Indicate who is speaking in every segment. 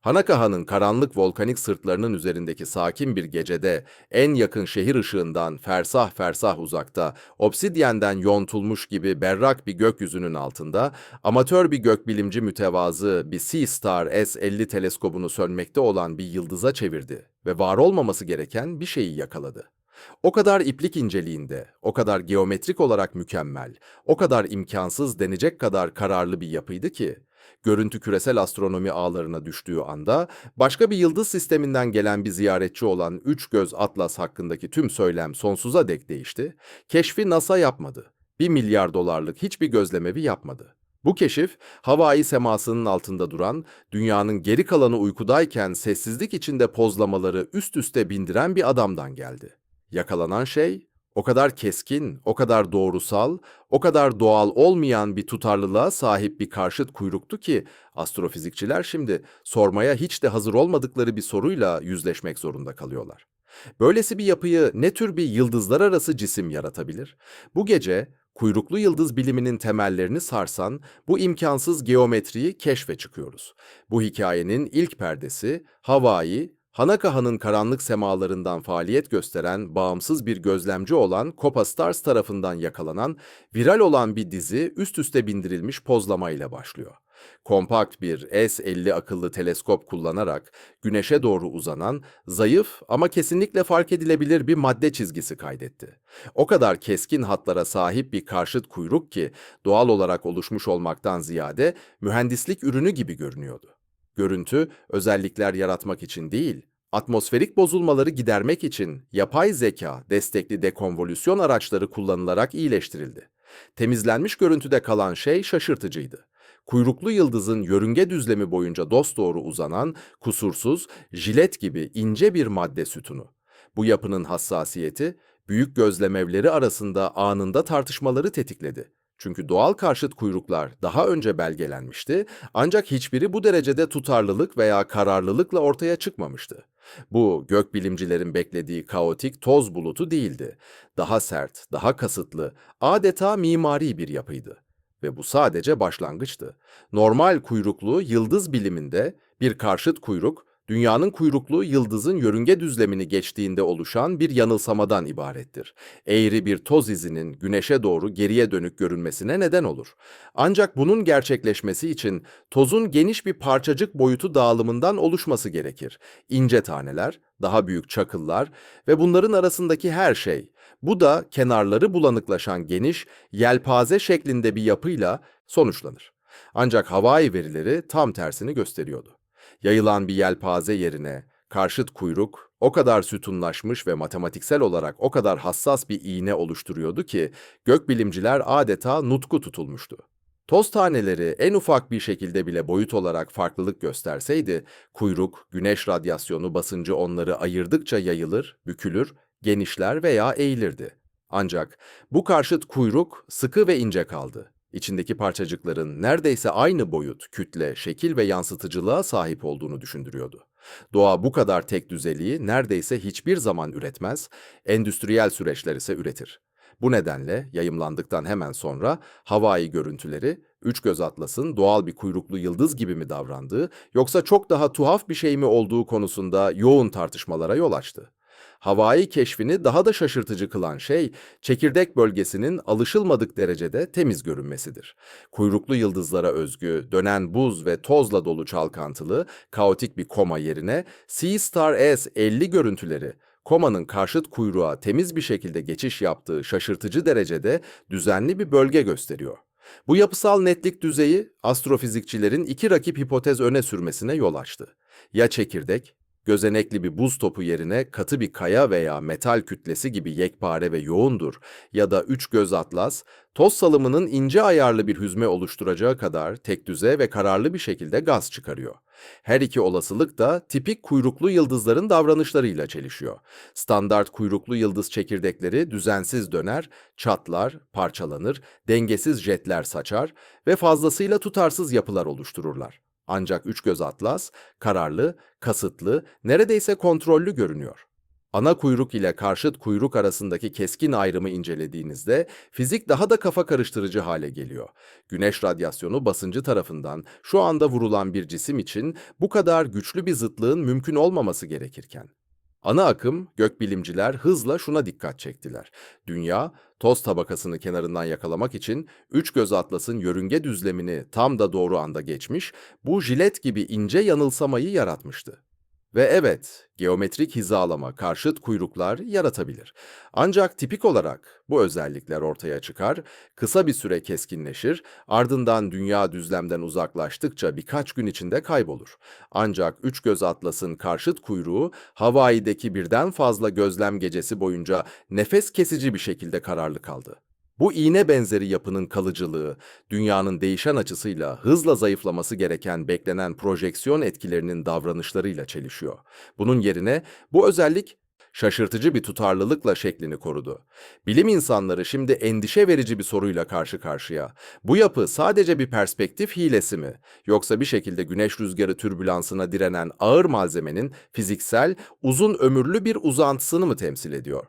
Speaker 1: Hanakaha'nın karanlık volkanik sırtlarının üzerindeki sakin bir gecede en yakın şehir ışığından fersah fersah uzakta, obsidyenden yontulmuş gibi berrak bir gökyüzünün altında, amatör bir gökbilimci mütevazı bir Sea-Star S50 teleskobunu sönmekte olan bir yıldıza çevirdi ve var olmaması gereken bir şeyi yakaladı. O kadar iplik inceliğinde, o kadar geometrik olarak mükemmel, o kadar imkansız denecek kadar kararlı bir yapıydı ki, görüntü küresel astronomi ağlarına düştüğü anda, başka bir yıldız sisteminden gelen bir ziyaretçi olan Üç Göz Atlas hakkındaki tüm söylem sonsuza dek değişti, keşfi NASA yapmadı. Bir milyar dolarlık hiçbir gözlemevi yapmadı. Bu keşif, Hawaii semasının altında duran, dünyanın geri kalanı uykudayken sessizlik içinde pozlamaları üst üste bindiren bir adamdan geldi. Yakalanan şey o kadar keskin, o kadar doğrusal, o kadar doğal olmayan bir tutarlılığa sahip bir karşıt kuyruktu ki astrofizikçiler şimdi sormaya hiç de hazır olmadıkları bir soruyla yüzleşmek zorunda kalıyorlar. Böylesi bir yapıyı ne tür bir yıldızlar arası cisim yaratabilir? Bu gece kuyruklu yıldız biliminin temellerini sarsan bu imkansız geometriyi keşfe çıkıyoruz. Bu hikayenin ilk perdesi Hawaii, Hanakaha'nın karanlık semalarından faaliyet gösteren bağımsız bir gözlemci olan Copa Stars tarafından yakalanan, viral olan bir dizi üst üste bindirilmiş pozlama ile başlıyor. Kompakt bir S50 akıllı teleskop kullanarak güneşe doğru uzanan, zayıf ama kesinlikle fark edilebilir bir madde çizgisi kaydetti. O kadar keskin hatlara sahip bir karşıt kuyruk ki doğal olarak oluşmuş olmaktan ziyade mühendislik ürünü gibi görünüyordu. Görüntü özellikler yaratmak için değil, atmosferik bozulmaları gidermek için yapay zeka destekli dekonvolüsyon araçları kullanılarak iyileştirildi. Temizlenmiş görüntüde kalan şey şaşırtıcıydı. Kuyruklu yıldızın yörünge düzlemi boyunca dosdoğru uzanan, kusursuz, jilet gibi ince bir madde sütunu. Bu yapının hassasiyeti, büyük gözlemevleri arasında anında tartışmaları tetikledi. Çünkü doğal karşıt kuyruklar daha önce belgelenmişti ancak hiçbiri bu derecede tutarlılık veya kararlılıkla ortaya çıkmamıştı. Bu gökbilimcilerin beklediği kaotik toz bulutu değildi. Daha sert, daha kasıtlı, adeta mimari bir yapıydı. Ve bu sadece başlangıçtı. Normal kuyruklu yıldız biliminde bir karşıt kuyruk dünyanın kuyruklu yıldızın yörünge düzlemini geçtiğinde oluşan bir yanılsamadan ibarettir. Eğri bir toz izinin güneşe doğru geriye dönük görünmesine neden olur. Ancak bunun gerçekleşmesi için tozun geniş bir parçacık boyutu dağılımından oluşması gerekir. İnce taneler, daha büyük çakıllar ve bunların arasındaki her şey. Bu da kenarları bulanıklaşan geniş, yelpaze şeklinde bir yapıyla sonuçlanır. Ancak Hawaii verileri tam tersini gösteriyordu yayılan bir yelpaze yerine karşıt kuyruk o kadar sütunlaşmış ve matematiksel olarak o kadar hassas bir iğne oluşturuyordu ki gökbilimciler adeta nutku tutulmuştu. Toz taneleri en ufak bir şekilde bile boyut olarak farklılık gösterseydi, kuyruk, güneş radyasyonu basıncı onları ayırdıkça yayılır, bükülür, genişler veya eğilirdi. Ancak bu karşıt kuyruk sıkı ve ince kaldı. İçindeki parçacıkların neredeyse aynı boyut, kütle, şekil ve yansıtıcılığa sahip olduğunu düşündürüyordu. Doğa bu kadar tek düzeliği neredeyse hiçbir zaman üretmez, endüstriyel süreçler ise üretir. Bu nedenle yayımlandıktan hemen sonra Hawaii görüntüleri, Üç Göz Atlas'ın doğal bir kuyruklu yıldız gibi mi davrandığı yoksa çok daha tuhaf bir şey mi olduğu konusunda yoğun tartışmalara yol açtı. Hawaii keşfini daha da şaşırtıcı kılan şey, çekirdek bölgesinin alışılmadık derecede temiz görünmesidir. Kuyruklu yıldızlara özgü, dönen buz ve tozla dolu çalkantılı, kaotik bir koma yerine Sea-Star S50 görüntüleri, komanın karşıt kuyruğa temiz bir şekilde geçiş yaptığı şaşırtıcı derecede düzenli bir bölge gösteriyor. Bu yapısal netlik düzeyi astrofizikçilerin iki rakip hipotez öne sürmesine yol açtı. Ya çekirdek gözenekli bir buz topu yerine katı bir kaya veya metal kütlesi gibi yekpare ve yoğundur ya da üç göz atlas, toz salımının ince ayarlı bir hüzme oluşturacağı kadar tek düze ve kararlı bir şekilde gaz çıkarıyor. Her iki olasılık da tipik kuyruklu yıldızların davranışlarıyla çelişiyor. Standart kuyruklu yıldız çekirdekleri düzensiz döner, çatlar, parçalanır, dengesiz jetler saçar ve fazlasıyla tutarsız yapılar oluştururlar. Ancak üç göz atlas kararlı, kasıtlı, neredeyse kontrollü görünüyor. Ana kuyruk ile karşıt kuyruk arasındaki keskin ayrımı incelediğinizde fizik daha da kafa karıştırıcı hale geliyor. Güneş radyasyonu basıncı tarafından şu anda vurulan bir cisim için bu kadar güçlü bir zıtlığın mümkün olmaması gerekirken. Ana akım gökbilimciler hızla şuna dikkat çektiler. Dünya toz tabakasını kenarından yakalamak için üç göz atlasın yörünge düzlemini tam da doğru anda geçmiş, bu jilet gibi ince yanılsamayı yaratmıştı. Ve evet, geometrik hizalama karşıt kuyruklar yaratabilir. Ancak tipik olarak bu özellikler ortaya çıkar, kısa bir süre keskinleşir, ardından dünya düzlemden uzaklaştıkça birkaç gün içinde kaybolur. Ancak üç göz atlasın karşıt kuyruğu Hawaii'deki birden fazla gözlem gecesi boyunca nefes kesici bir şekilde kararlı kaldı. Bu iğne benzeri yapının kalıcılığı, dünyanın değişen açısıyla hızla zayıflaması gereken beklenen projeksiyon etkilerinin davranışlarıyla çelişiyor. Bunun yerine bu özellik şaşırtıcı bir tutarlılıkla şeklini korudu. Bilim insanları şimdi endişe verici bir soruyla karşı karşıya. Bu yapı sadece bir perspektif hilesi mi? Yoksa bir şekilde güneş rüzgarı türbülansına direnen ağır malzemenin fiziksel, uzun ömürlü bir uzantısını mı temsil ediyor?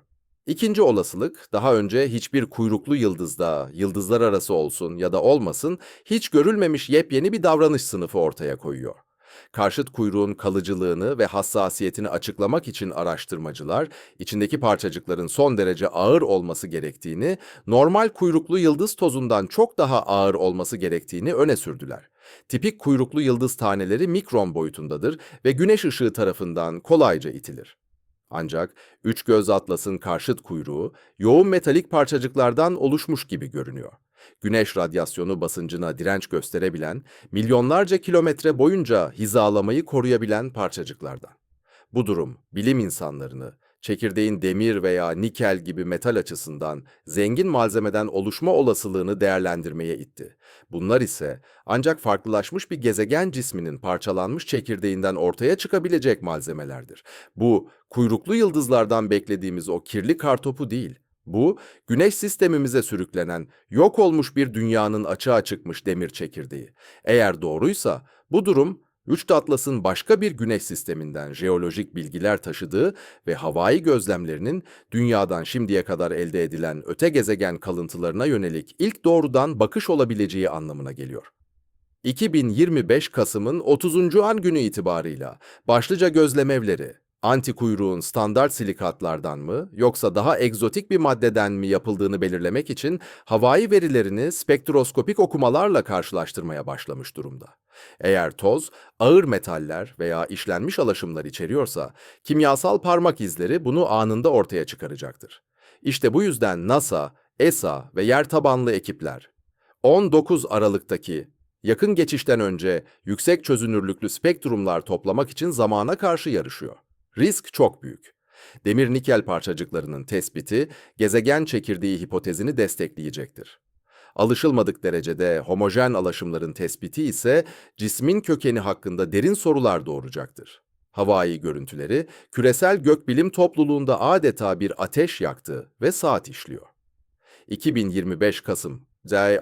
Speaker 1: İkinci olasılık, daha önce hiçbir kuyruklu yıldızda, yıldızlar arası olsun ya da olmasın, hiç görülmemiş yepyeni bir davranış sınıfı ortaya koyuyor. Karşıt kuyruğun kalıcılığını ve hassasiyetini açıklamak için araştırmacılar, içindeki parçacıkların son derece ağır olması gerektiğini, normal kuyruklu yıldız tozundan çok daha ağır olması gerektiğini öne sürdüler. Tipik kuyruklu yıldız taneleri mikron boyutundadır ve güneş ışığı tarafından kolayca itilir. Ancak üç göz atlasın karşıt kuyruğu yoğun metalik parçacıklardan oluşmuş gibi görünüyor. Güneş radyasyonu basıncına direnç gösterebilen, milyonlarca kilometre boyunca hizalamayı koruyabilen parçacıklardan. Bu durum bilim insanlarını çekirdeğin demir veya nikel gibi metal açısından zengin malzemeden oluşma olasılığını değerlendirmeye itti. Bunlar ise ancak farklılaşmış bir gezegen cisminin parçalanmış çekirdeğinden ortaya çıkabilecek malzemelerdir. Bu kuyruklu yıldızlardan beklediğimiz o kirli kartopu değil. Bu, güneş sistemimize sürüklenen, yok olmuş bir dünyanın açığa çıkmış demir çekirdeği. Eğer doğruysa, bu durum Üç Atlas'ın başka bir güneş sisteminden jeolojik bilgiler taşıdığı ve havai gözlemlerinin dünyadan şimdiye kadar elde edilen öte gezegen kalıntılarına yönelik ilk doğrudan bakış olabileceği anlamına geliyor. 2025 Kasım'ın 30. an günü itibarıyla başlıca gözlemevleri, anti kuyruğun standart silikatlardan mı yoksa daha egzotik bir maddeden mi yapıldığını belirlemek için havai verilerini spektroskopik okumalarla karşılaştırmaya başlamış durumda. Eğer toz, ağır metaller veya işlenmiş alaşımlar içeriyorsa, kimyasal parmak izleri bunu anında ortaya çıkaracaktır. İşte bu yüzden NASA, ESA ve yer tabanlı ekipler 19 Aralık'taki yakın geçişten önce yüksek çözünürlüklü spektrumlar toplamak için zamana karşı yarışıyor. Risk çok büyük. Demir nikel parçacıklarının tespiti gezegen çekirdeği hipotezini destekleyecektir. Alışılmadık derecede homojen alaşımların tespiti ise cismin kökeni hakkında derin sorular doğuracaktır. Havai görüntüleri küresel gökbilim topluluğunda adeta bir ateş yaktı ve saat işliyor. 2025 Kasım,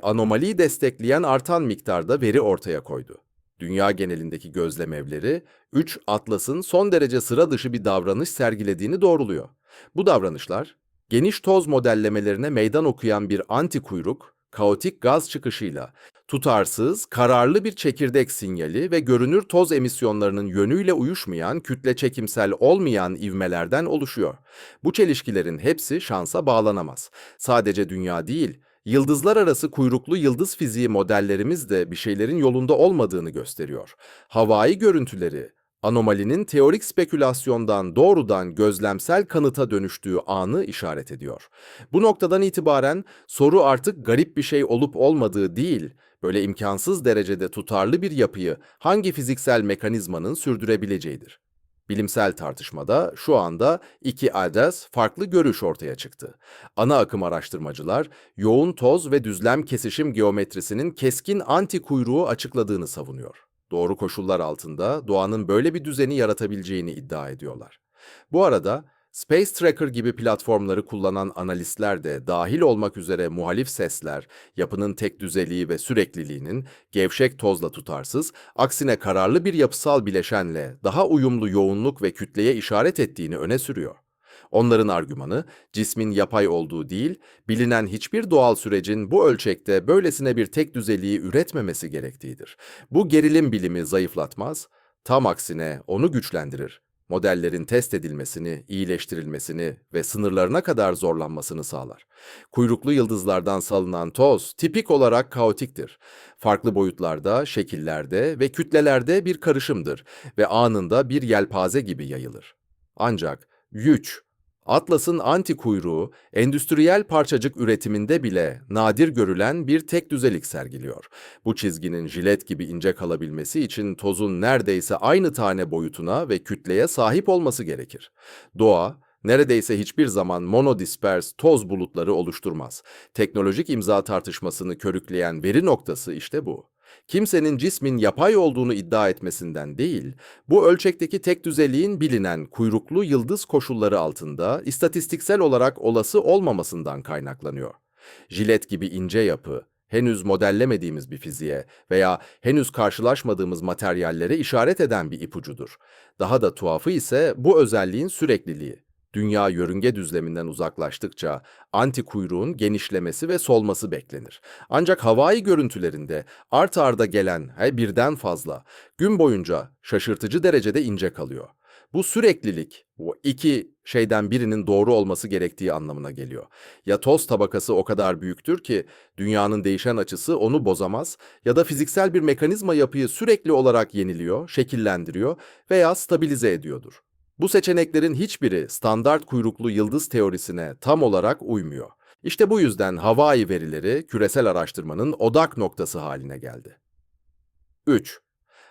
Speaker 1: anomaliyi destekleyen artan miktarda veri ortaya koydu. Dünya genelindeki gözlemevleri 3 atlasın son derece sıra dışı bir davranış sergilediğini doğruluyor. Bu davranışlar geniş toz modellemelerine meydan okuyan bir anti kuyruk, kaotik gaz çıkışıyla tutarsız, kararlı bir çekirdek sinyali ve görünür toz emisyonlarının yönüyle uyuşmayan, kütle çekimsel olmayan ivmelerden oluşuyor. Bu çelişkilerin hepsi şansa bağlanamaz. Sadece dünya değil, Yıldızlar arası kuyruklu yıldız fiziği modellerimiz de bir şeylerin yolunda olmadığını gösteriyor. Havai görüntüleri, anomalinin teorik spekülasyondan doğrudan gözlemsel kanıta dönüştüğü anı işaret ediyor. Bu noktadan itibaren soru artık garip bir şey olup olmadığı değil, böyle imkansız derecede tutarlı bir yapıyı hangi fiziksel mekanizmanın sürdürebileceğidir. Bilimsel tartışmada şu anda iki adres farklı görüş ortaya çıktı. Ana akım araştırmacılar yoğun toz ve düzlem kesişim geometrisinin keskin anti kuyruğu açıkladığını savunuyor. Doğru koşullar altında doğanın böyle bir düzeni yaratabileceğini iddia ediyorlar. Bu arada Space Tracker gibi platformları kullanan analistler de dahil olmak üzere muhalif sesler, yapının tek düzeliği ve sürekliliğinin gevşek tozla tutarsız, aksine kararlı bir yapısal bileşenle daha uyumlu yoğunluk ve kütleye işaret ettiğini öne sürüyor. Onların argümanı, cismin yapay olduğu değil, bilinen hiçbir doğal sürecin bu ölçekte böylesine bir tek düzeliği üretmemesi gerektiğidir. Bu gerilim bilimi zayıflatmaz, tam aksine onu güçlendirir. Modellerin test edilmesini, iyileştirilmesini ve sınırlarına kadar zorlanmasını sağlar. Kuyruklu yıldızlardan salınan toz tipik olarak kaotiktir. Farklı boyutlarda, şekillerde ve kütlelerde bir karışımdır ve anında bir yelpaze gibi yayılır. Ancak güç, Atlas'ın anti kuyruğu, endüstriyel parçacık üretiminde bile nadir görülen bir tek düzelik sergiliyor. Bu çizginin jilet gibi ince kalabilmesi için tozun neredeyse aynı tane boyutuna ve kütleye sahip olması gerekir. Doğa, neredeyse hiçbir zaman monodispers toz bulutları oluşturmaz. Teknolojik imza tartışmasını körükleyen veri noktası işte bu. Kimsenin cismin yapay olduğunu iddia etmesinden değil, bu ölçekteki tek düzeliğin bilinen kuyruklu yıldız koşulları altında istatistiksel olarak olası olmamasından kaynaklanıyor. Jilet gibi ince yapı, henüz modellemediğimiz bir fiziğe veya henüz karşılaşmadığımız materyallere işaret eden bir ipucudur. Daha da tuhafı ise bu özelliğin sürekliliği. Dünya yörünge düzleminden uzaklaştıkça anti kuyruğun genişlemesi ve solması beklenir. Ancak havai görüntülerinde art arda gelen he, birden fazla gün boyunca şaşırtıcı derecede ince kalıyor. Bu süreklilik, bu iki şeyden birinin doğru olması gerektiği anlamına geliyor. Ya toz tabakası o kadar büyüktür ki dünyanın değişen açısı onu bozamaz ya da fiziksel bir mekanizma yapıyı sürekli olarak yeniliyor, şekillendiriyor veya stabilize ediyordur. Bu seçeneklerin hiçbiri standart kuyruklu yıldız teorisine tam olarak uymuyor. İşte bu yüzden Hawaii verileri küresel araştırmanın odak noktası haline geldi. 3.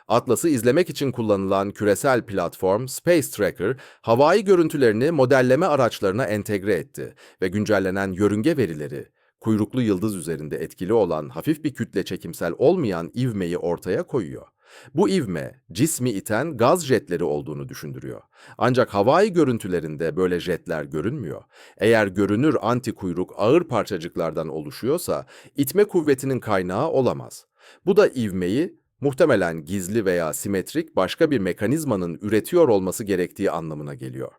Speaker 1: Atlas'ı izlemek için kullanılan küresel platform Space Tracker, Hawaii görüntülerini modelleme araçlarına entegre etti ve güncellenen yörünge verileri, kuyruklu yıldız üzerinde etkili olan hafif bir kütle çekimsel olmayan ivmeyi ortaya koyuyor. Bu ivme, cismi iten gaz jetleri olduğunu düşündürüyor. Ancak havai görüntülerinde böyle jetler görünmüyor. Eğer görünür anti kuyruk ağır parçacıklardan oluşuyorsa, itme kuvvetinin kaynağı olamaz. Bu da ivmeyi muhtemelen gizli veya simetrik başka bir mekanizmanın üretiyor olması gerektiği anlamına geliyor.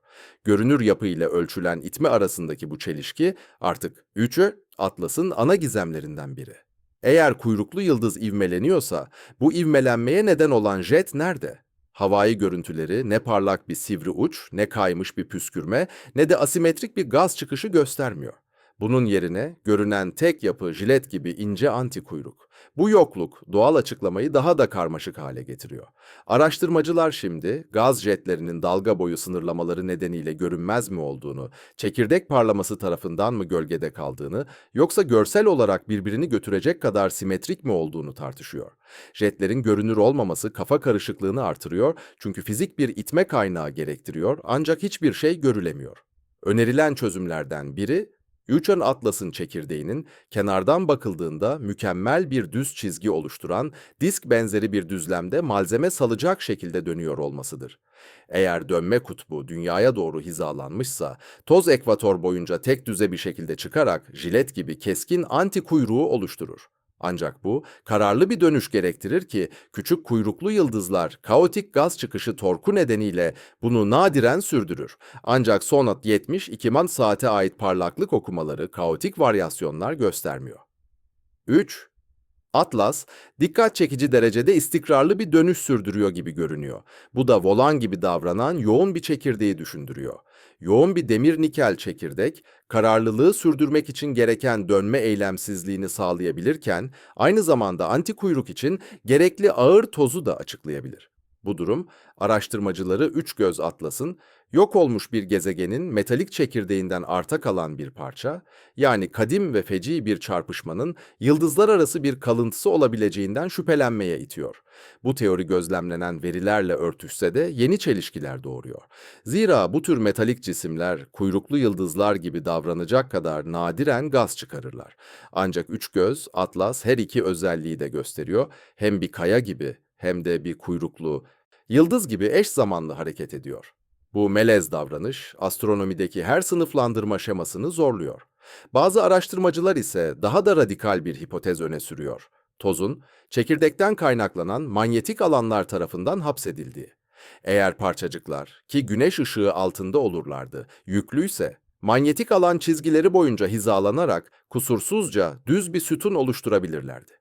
Speaker 1: Görünür yapı ile ölçülen itme arasındaki bu çelişki artık üçü Atlas'ın ana gizemlerinden biri. Eğer kuyruklu yıldız ivmeleniyorsa, bu ivmelenmeye neden olan jet nerede? Havai görüntüleri ne parlak bir sivri uç, ne kaymış bir püskürme, ne de asimetrik bir gaz çıkışı göstermiyor. Bunun yerine görünen tek yapı jilet gibi ince anti kuyruk. Bu yokluk doğal açıklamayı daha da karmaşık hale getiriyor. Araştırmacılar şimdi gaz jetlerinin dalga boyu sınırlamaları nedeniyle görünmez mi olduğunu, çekirdek parlaması tarafından mı gölgede kaldığını yoksa görsel olarak birbirini götürecek kadar simetrik mi olduğunu tartışıyor. Jetlerin görünür olmaması kafa karışıklığını artırıyor çünkü fizik bir itme kaynağı gerektiriyor ancak hiçbir şey görülemiyor. Önerilen çözümlerden biri Uçan Atlas'ın çekirdeğinin kenardan bakıldığında mükemmel bir düz çizgi oluşturan disk benzeri bir düzlemde malzeme salacak şekilde dönüyor olmasıdır. Eğer dönme kutbu dünyaya doğru hizalanmışsa, toz ekvator boyunca tek düze bir şekilde çıkarak jilet gibi keskin anti kuyruğu oluşturur. Ancak bu kararlı bir dönüş gerektirir ki küçük kuyruklu yıldızlar kaotik gaz çıkışı torku nedeniyle bunu nadiren sürdürür. Ancak Sonat 70 2 saate ait parlaklık okumaları kaotik varyasyonlar göstermiyor. 3. Atlas, dikkat çekici derecede istikrarlı bir dönüş sürdürüyor gibi görünüyor. Bu da volan gibi davranan yoğun bir çekirdeği düşündürüyor. Yoğun bir demir nikel çekirdek, kararlılığı sürdürmek için gereken dönme eylemsizliğini sağlayabilirken, aynı zamanda anti kuyruk için gerekli ağır tozu da açıklayabilir. Bu durum, araştırmacıları Üç Göz Atlas'ın yok olmuş bir gezegenin metalik çekirdeğinden arta kalan bir parça, yani kadim ve feci bir çarpışmanın yıldızlar arası bir kalıntısı olabileceğinden şüphelenmeye itiyor. Bu teori gözlemlenen verilerle örtüşse de yeni çelişkiler doğuruyor. Zira bu tür metalik cisimler kuyruklu yıldızlar gibi davranacak kadar nadiren gaz çıkarırlar. Ancak üç göz, Atlas her iki özelliği de gösteriyor. Hem bir kaya gibi hem de bir kuyruklu, yıldız gibi eş zamanlı hareket ediyor. Bu melez davranış astronomideki her sınıflandırma şemasını zorluyor. Bazı araştırmacılar ise daha da radikal bir hipotez öne sürüyor. Tozun çekirdekten kaynaklanan manyetik alanlar tarafından hapsedildiği. Eğer parçacıklar ki güneş ışığı altında olurlardı, yüklüyse manyetik alan çizgileri boyunca hizalanarak kusursuzca düz bir sütun oluşturabilirlerdi.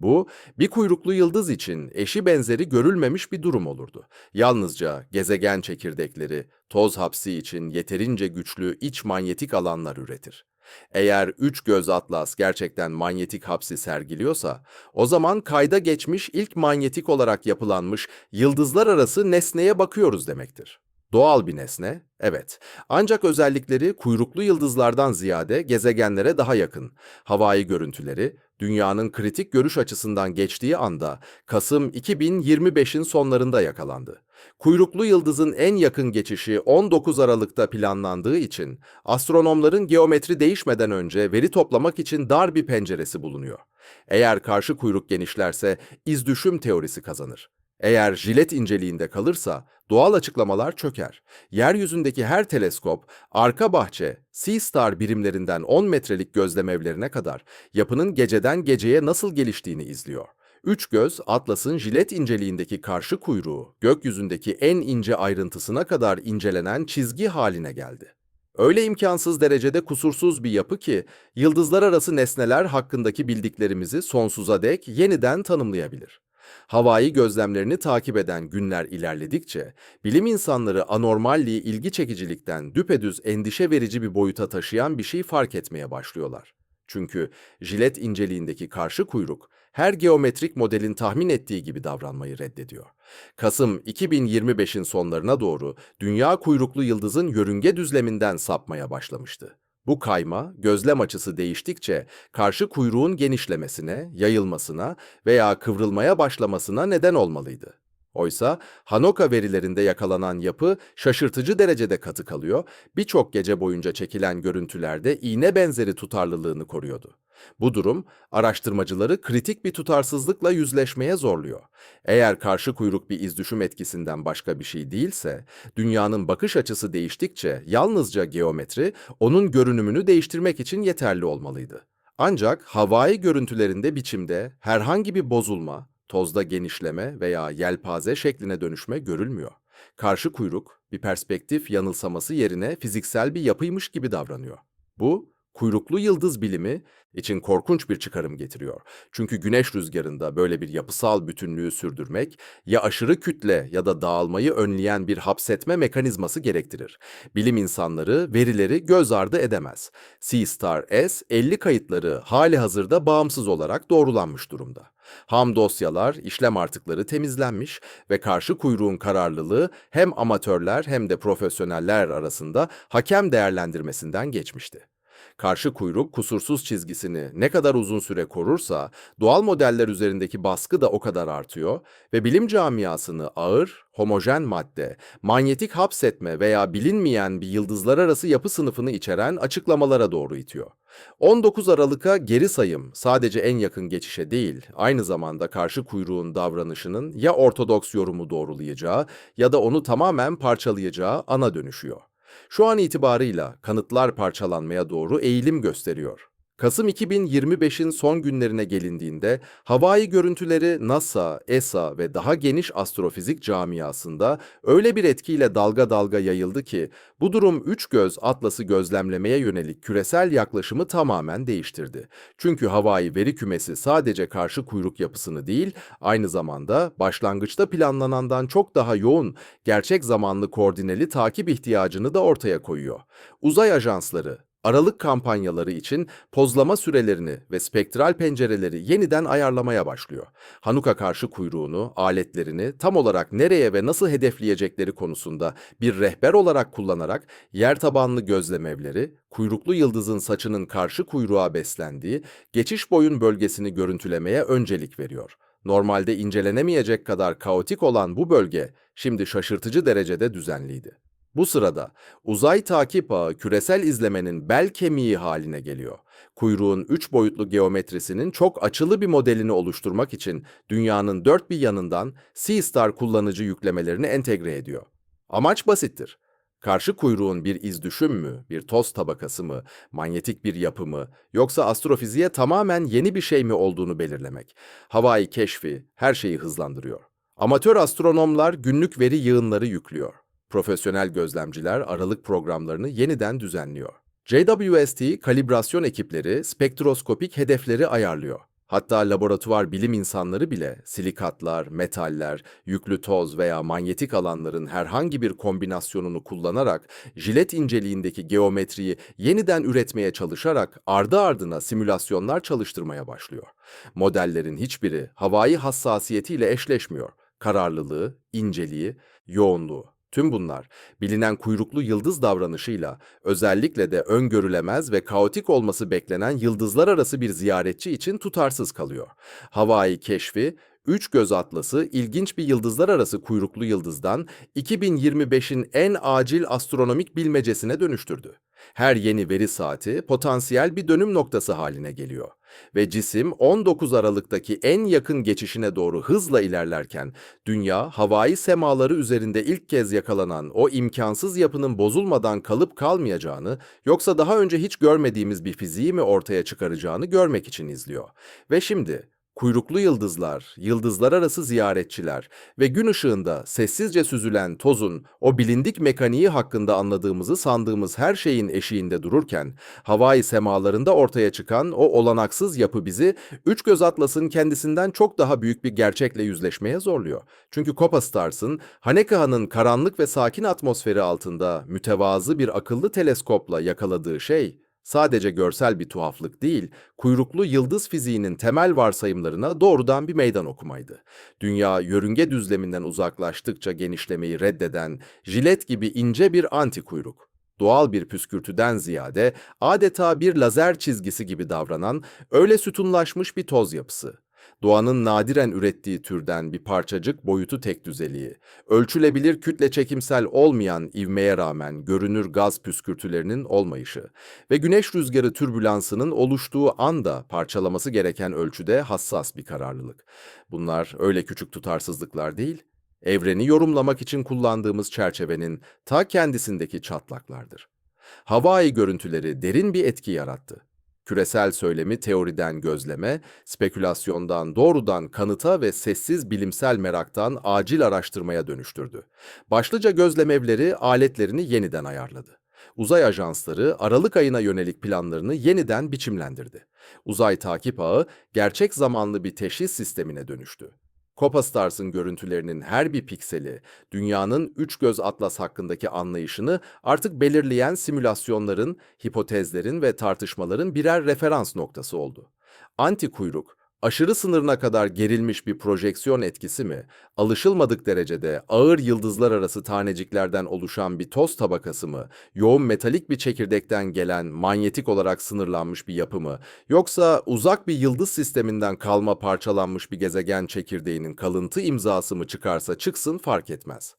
Speaker 1: Bu, bir kuyruklu yıldız için eşi benzeri görülmemiş bir durum olurdu. Yalnızca gezegen çekirdekleri, toz hapsi için yeterince güçlü iç manyetik alanlar üretir. Eğer üç göz atlas gerçekten manyetik hapsi sergiliyorsa, o zaman kayda geçmiş ilk manyetik olarak yapılanmış yıldızlar arası nesneye bakıyoruz demektir. Doğal bir nesne, evet. Ancak özellikleri kuyruklu yıldızlardan ziyade gezegenlere daha yakın. Havai görüntüleri, dünyanın kritik görüş açısından geçtiği anda Kasım 2025'in sonlarında yakalandı. Kuyruklu yıldızın en yakın geçişi 19 Aralık'ta planlandığı için astronomların geometri değişmeden önce veri toplamak için dar bir penceresi bulunuyor. Eğer karşı kuyruk genişlerse izdüşüm teorisi kazanır. Eğer jilet inceliğinde kalırsa doğal açıklamalar çöker. Yeryüzündeki her teleskop, arka bahçe, C-Star birimlerinden 10 metrelik gözlem evlerine kadar yapının geceden geceye nasıl geliştiğini izliyor. Üç göz, Atlas'ın jilet inceliğindeki karşı kuyruğu, gökyüzündeki en ince ayrıntısına kadar incelenen çizgi haline geldi. Öyle imkansız derecede kusursuz bir yapı ki, yıldızlar arası nesneler hakkındaki bildiklerimizi sonsuza dek yeniden tanımlayabilir. Havai gözlemlerini takip eden günler ilerledikçe, bilim insanları anormalliği ilgi çekicilikten düpedüz endişe verici bir boyuta taşıyan bir şey fark etmeye başlıyorlar. Çünkü jilet inceliğindeki karşı kuyruk, her geometrik modelin tahmin ettiği gibi davranmayı reddediyor. Kasım 2025'in sonlarına doğru dünya kuyruklu yıldızın yörünge düzleminden sapmaya başlamıştı. Bu kayma, gözlem açısı değiştikçe karşı kuyruğun genişlemesine, yayılmasına veya kıvrılmaya başlamasına neden olmalıydı. Oysa Hanoka verilerinde yakalanan yapı şaşırtıcı derecede katı kalıyor, birçok gece boyunca çekilen görüntülerde iğne benzeri tutarlılığını koruyordu. Bu durum araştırmacıları kritik bir tutarsızlıkla yüzleşmeye zorluyor. Eğer karşı kuyruk bir izdüşüm etkisinden başka bir şey değilse, dünyanın bakış açısı değiştikçe yalnızca geometri onun görünümünü değiştirmek için yeterli olmalıydı. Ancak havai görüntülerinde biçimde herhangi bir bozulma, tozda genişleme veya yelpaze şekline dönüşme görülmüyor. Karşı kuyruk bir perspektif yanılsaması yerine fiziksel bir yapıymış gibi davranıyor. Bu kuyruklu yıldız bilimi için korkunç bir çıkarım getiriyor. Çünkü güneş rüzgarında böyle bir yapısal bütünlüğü sürdürmek ya aşırı kütle ya da dağılmayı önleyen bir hapsetme mekanizması gerektirir. Bilim insanları verileri göz ardı edemez. C-Star S 50 kayıtları hali hazırda bağımsız olarak doğrulanmış durumda. Ham dosyalar, işlem artıkları temizlenmiş ve karşı kuyruğun kararlılığı hem amatörler hem de profesyoneller arasında hakem değerlendirmesinden geçmişti. Karşı kuyruk kusursuz çizgisini ne kadar uzun süre korursa doğal modeller üzerindeki baskı da o kadar artıyor ve bilim camiasını ağır, homojen madde, manyetik hapsetme veya bilinmeyen bir yıldızlar arası yapı sınıfını içeren açıklamalara doğru itiyor. 19 Aralık'a geri sayım sadece en yakın geçişe değil, aynı zamanda karşı kuyruğun davranışının ya ortodoks yorumu doğrulayacağı ya da onu tamamen parçalayacağı ana dönüşüyor. Şu an itibarıyla kanıtlar parçalanmaya doğru eğilim gösteriyor. Kasım 2025'in son günlerine gelindiğinde havai görüntüleri NASA, ESA ve daha geniş astrofizik camiasında öyle bir etkiyle dalga dalga yayıldı ki bu durum üç göz atlası gözlemlemeye yönelik küresel yaklaşımı tamamen değiştirdi. Çünkü havai veri kümesi sadece karşı kuyruk yapısını değil, aynı zamanda başlangıçta planlanandan çok daha yoğun, gerçek zamanlı koordineli takip ihtiyacını da ortaya koyuyor. Uzay ajansları, Aralık kampanyaları için pozlama sürelerini ve spektral pencereleri yeniden ayarlamaya başlıyor. Hanuka karşı kuyruğunu, aletlerini tam olarak nereye ve nasıl hedefleyecekleri konusunda bir rehber olarak kullanarak yer tabanlı gözlemevleri, kuyruklu yıldızın saçının karşı kuyruğa beslendiği geçiş boyun bölgesini görüntülemeye öncelik veriyor. Normalde incelenemeyecek kadar kaotik olan bu bölge şimdi şaşırtıcı derecede düzenliydi. Bu sırada uzay takip ağı küresel izlemenin bel kemiği haline geliyor. Kuyruğun üç boyutlu geometrisinin çok açılı bir modelini oluşturmak için dünyanın dört bir yanından C-Star kullanıcı yüklemelerini entegre ediyor. Amaç basittir. Karşı kuyruğun bir iz düşüm mü, bir toz tabakası mı, manyetik bir yapı mı, yoksa astrofiziğe tamamen yeni bir şey mi olduğunu belirlemek. Havai keşfi her şeyi hızlandırıyor. Amatör astronomlar günlük veri yığınları yüklüyor. Profesyonel gözlemciler aralık programlarını yeniden düzenliyor. JWST kalibrasyon ekipleri spektroskopik hedefleri ayarlıyor. Hatta laboratuvar bilim insanları bile silikatlar, metaller, yüklü toz veya manyetik alanların herhangi bir kombinasyonunu kullanarak jilet inceliğindeki geometriyi yeniden üretmeye çalışarak ardı ardına simülasyonlar çalıştırmaya başlıyor. Modellerin hiçbiri havai hassasiyetiyle eşleşmiyor. Kararlılığı, inceliği, yoğunluğu. Tüm bunlar bilinen kuyruklu yıldız davranışıyla özellikle de öngörülemez ve kaotik olması beklenen yıldızlar arası bir ziyaretçi için tutarsız kalıyor. Hawaii keşfi Üç Göz Atlası ilginç bir yıldızlar arası kuyruklu yıldızdan 2025'in en acil astronomik bilmecesine dönüştürdü. Her yeni veri saati potansiyel bir dönüm noktası haline geliyor ve cisim 19 Aralık'taki en yakın geçişine doğru hızla ilerlerken dünya havai semaları üzerinde ilk kez yakalanan o imkansız yapının bozulmadan kalıp kalmayacağını yoksa daha önce hiç görmediğimiz bir fiziği mi ortaya çıkaracağını görmek için izliyor. Ve şimdi kuyruklu yıldızlar, yıldızlar arası ziyaretçiler ve gün ışığında sessizce süzülen tozun o bilindik mekaniği hakkında anladığımızı sandığımız her şeyin eşiğinde dururken, havai semalarında ortaya çıkan o olanaksız yapı bizi Üç Göz Atlas'ın kendisinden çok daha büyük bir gerçekle yüzleşmeye zorluyor. Çünkü Copastars'ın Hanekaha'nın karanlık ve sakin atmosferi altında mütevazı bir akıllı teleskopla yakaladığı şey sadece görsel bir tuhaflık değil, kuyruklu yıldız fiziğinin temel varsayımlarına doğrudan bir meydan okumaydı. Dünya yörünge düzleminden uzaklaştıkça genişlemeyi reddeden, jilet gibi ince bir anti kuyruk. Doğal bir püskürtüden ziyade adeta bir lazer çizgisi gibi davranan, öyle sütunlaşmış bir toz yapısı doğanın nadiren ürettiği türden bir parçacık boyutu tek düzeliği, ölçülebilir kütle çekimsel olmayan ivmeye rağmen görünür gaz püskürtülerinin olmayışı ve güneş rüzgarı türbülansının oluştuğu anda parçalaması gereken ölçüde hassas bir kararlılık. Bunlar öyle küçük tutarsızlıklar değil, evreni yorumlamak için kullandığımız çerçevenin ta kendisindeki çatlaklardır. Hawaii görüntüleri derin bir etki yarattı küresel söylemi teoriden gözleme, spekülasyondan doğrudan kanıta ve sessiz bilimsel meraktan acil araştırmaya dönüştürdü. Başlıca gözlemevleri aletlerini yeniden ayarladı. Uzay ajansları Aralık ayına yönelik planlarını yeniden biçimlendirdi. Uzay takip ağı gerçek zamanlı bir teşhis sistemine dönüştü. Copastars'ın görüntülerinin her bir pikseli, dünyanın üç göz atlas hakkındaki anlayışını artık belirleyen simülasyonların, hipotezlerin ve tartışmaların birer referans noktası oldu. Anti kuyruk, aşırı sınırına kadar gerilmiş bir projeksiyon etkisi mi, alışılmadık derecede ağır yıldızlar arası taneciklerden oluşan bir toz tabakası mı, yoğun metalik bir çekirdekten gelen manyetik olarak sınırlanmış bir yapı mı, yoksa uzak bir yıldız sisteminden kalma parçalanmış bir gezegen çekirdeğinin kalıntı imzası mı çıkarsa çıksın fark etmez.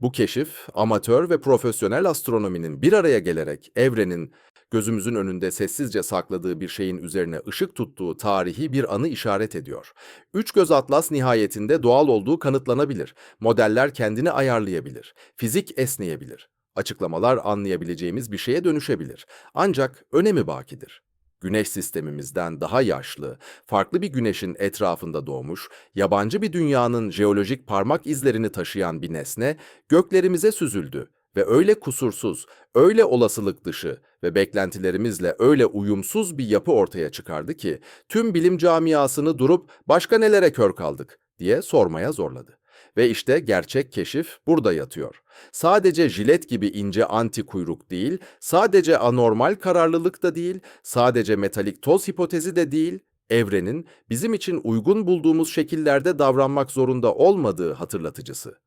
Speaker 1: Bu keşif, amatör ve profesyonel astronominin bir araya gelerek evrenin gözümüzün önünde sessizce sakladığı bir şeyin üzerine ışık tuttuğu tarihi bir anı işaret ediyor. Üç göz atlas nihayetinde doğal olduğu kanıtlanabilir. Modeller kendini ayarlayabilir. Fizik esneyebilir. Açıklamalar anlayabileceğimiz bir şeye dönüşebilir. Ancak önemi bakidir. Güneş sistemimizden daha yaşlı, farklı bir güneşin etrafında doğmuş, yabancı bir dünyanın jeolojik parmak izlerini taşıyan bir nesne göklerimize süzüldü ve öyle kusursuz, öyle olasılık dışı ve beklentilerimizle öyle uyumsuz bir yapı ortaya çıkardı ki tüm bilim camiasını durup başka nelere kör kaldık diye sormaya zorladı. Ve işte gerçek keşif burada yatıyor. Sadece jilet gibi ince anti kuyruk değil, sadece anormal kararlılık da değil, sadece metalik toz hipotezi de değil, evrenin bizim için uygun bulduğumuz şekillerde davranmak zorunda olmadığı hatırlatıcısı.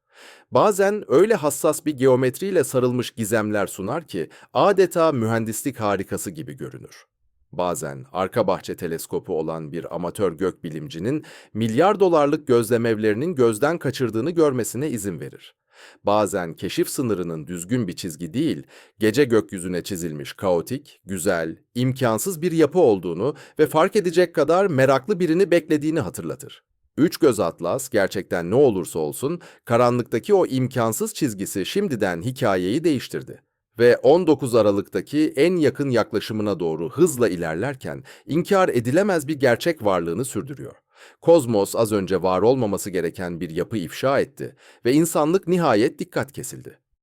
Speaker 1: Bazen öyle hassas bir geometriyle sarılmış gizemler sunar ki adeta mühendislik harikası gibi görünür. Bazen arka bahçe teleskopu olan bir amatör gökbilimcinin milyar dolarlık gözlemevlerinin gözden kaçırdığını görmesine izin verir. Bazen keşif sınırının düzgün bir çizgi değil, gece gökyüzüne çizilmiş kaotik, güzel, imkansız bir yapı olduğunu ve fark edecek kadar meraklı birini beklediğini hatırlatır. Üç göz atlas gerçekten ne olursa olsun karanlıktaki o imkansız çizgisi şimdiden hikayeyi değiştirdi. Ve 19 Aralık'taki en yakın yaklaşımına doğru hızla ilerlerken inkar edilemez bir gerçek varlığını sürdürüyor. Kozmos az önce var olmaması gereken bir yapı ifşa etti ve insanlık nihayet dikkat kesildi.